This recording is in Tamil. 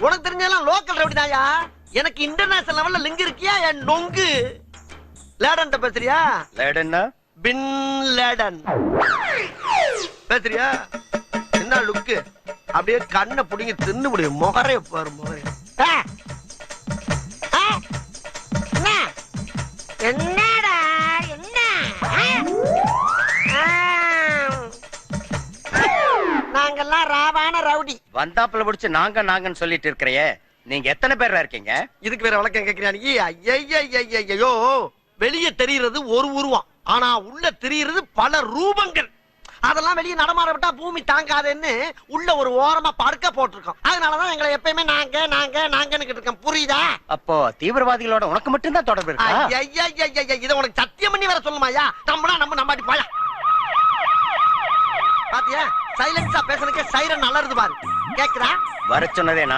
உனக்கு தெரிஞ்சதெல்லாம் லோக்கல் ரவுடி தாயா? எனக்கு இன்டர்நேஷனல் லெவல்ல லிங்க் இருக்கியா? என் நொங்கு. லேடன் பேசுறியா? லேடன்னா? பின் லேடன் பேசுறியா? என்ன லுக்கு அப்படியே கண்ணை புடிங்கி தின்னு முடியும் முகரே பாரு முகரே. ஆ. ஆ. என்ன? என்னடா என்ன? நாங்கெல்லாம் ராவான ரவுடி. வந்தாப்புல பிடிச்சு நாங்க நாங்கன்னு சொல்லிட்டு இருக்கிறையே நீங்க எத்தனை பேர்ல இருக்கீங்க? இதுக்கு வேற நீ ஐயோ வெளியே தெரிகிறது ஒரு உருவம். ஆனா உள்ள தெரிகிறது பல ரூபங்கள். அதெல்லாம் வெளியே நடமாட விட்டா பூமி தாங்காதுன்னு உள்ள ஒரு ஓரமா படுக்க போட்டிருக்கோம். அதனாலதான் எங்களை எப்பயுமே நாங்க நாங்க நாங்கன்னு இருக்கோம். புரியுதா? அப்போ தீவிரவாதிகளோட உனக்கு மட்டும்தான் தொடர்பு இருக்கா? ஐயா இத உனக்கு சத்தியம் பண்ணி வேற சொல்லுமாயா நம்மளா நம்ம நம்பாட்டி போயா பாத்தியா? சைலன்ஸா பேசுறதுக்கு சைரன் அலருது பாரு. கேக்குறா வர சொன்னதே நான்